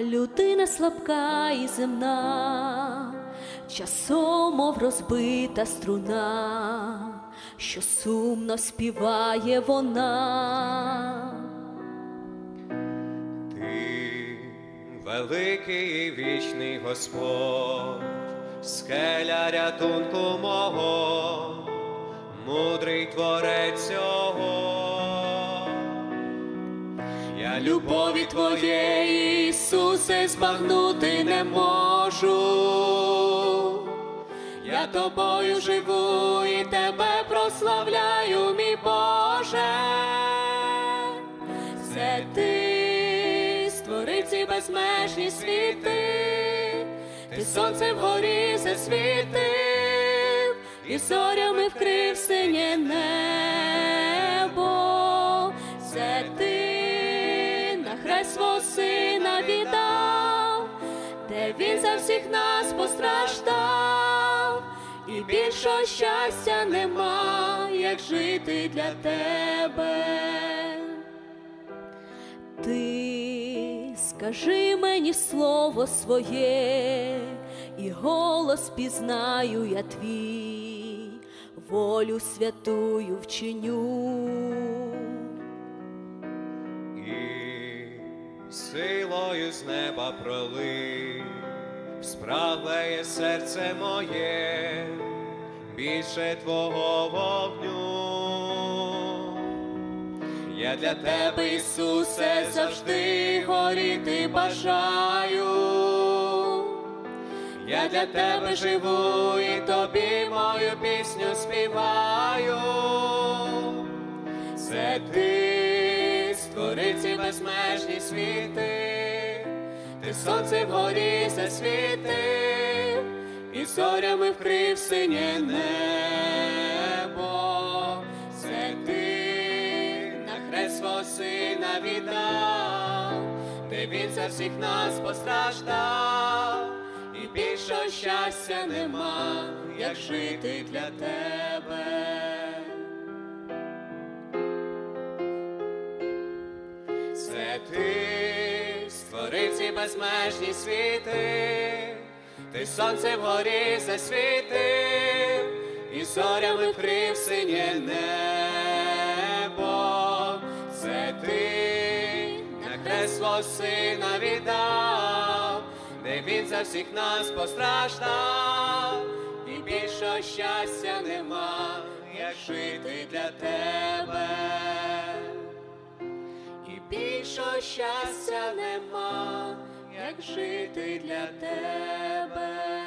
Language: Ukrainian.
людина слабка і земна, часом, мов розбита струна, що сумно співає вона. Ти великий і вічний Господь, скеля рятунку мого, мудрий творець цього. Я Любові Твоєї, Ісусе, збагнути не можу. Я тобою живу і тебе прославляю, мій Боже. Це ти створив ці безмежні світи, ти сонце вгорі засвітив, і зорями вкрив синє небо. Він за всіх нас постраждав, і більшого щастя нема, як жити для тебе. Ти скажи мені слово своє, і голос пізнаю я твій, волю святую вчиню. Силою з неба пролив, спраглеє серце моє, більше твого вогню. Я для тебе, Ісусе, завжди горіти бажаю. Я для тебе живу і тобі мою пісню співаю. Це ти створив ці безмежні світи, ти сонце вгорі засвітив, і зорями вкрив синє небо. Це ти на хрест сина віддав, де він за всіх нас постраждав, і більшого щастя нема, як жити для тебе. Ти створив ці безмежні світи, ти сонце вгорі засвітив, і зорями вкрив синє небо. Це ти на свого сина віддав, де він за всіх нас постраждав, і більшого щастя нема, як жити для тебе щастя нема, як жити для тебе.